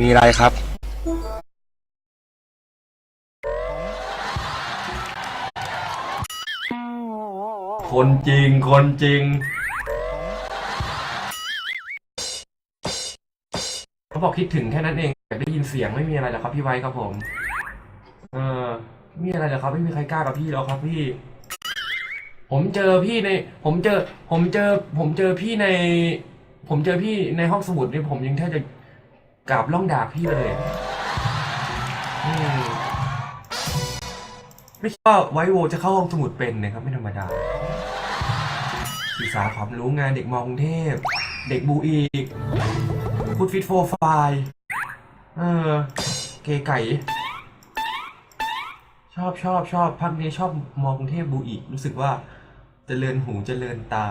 มีอะไรครับ คนจริง คนจริง เขาบอกคิดถึงแค่นั้นเองอยากได้ยินเสียงไม่มีอะไรหรอกครับพี่ไว้ครับผม เออไม่มีอะไรหรอกครับไม่มีใครกล้ากับพี่แล้วครับพี่ ผมเจอพี่ใน ผมเจอ ผมเจอ ผมเจอพี่ใน ผมเจอพี่ในห้องสมุดนี่ผมยังแทบจะ กราบล่องดาบพี่เลยมไม่คิดว่าไวโวจะเข้าห้องสมุดเป็นนะครับไม่ธรรมดาศึกษาความรู้งานเด็กมอกรุงเทพ เด็กบูอีกพูดฟิตโฟไฟเออ เกไก่ ชอบชอบชอบพักนี้ชอบมอกรุงเทพบูอีก รู้สึกว่าเจริญหูเจริญตา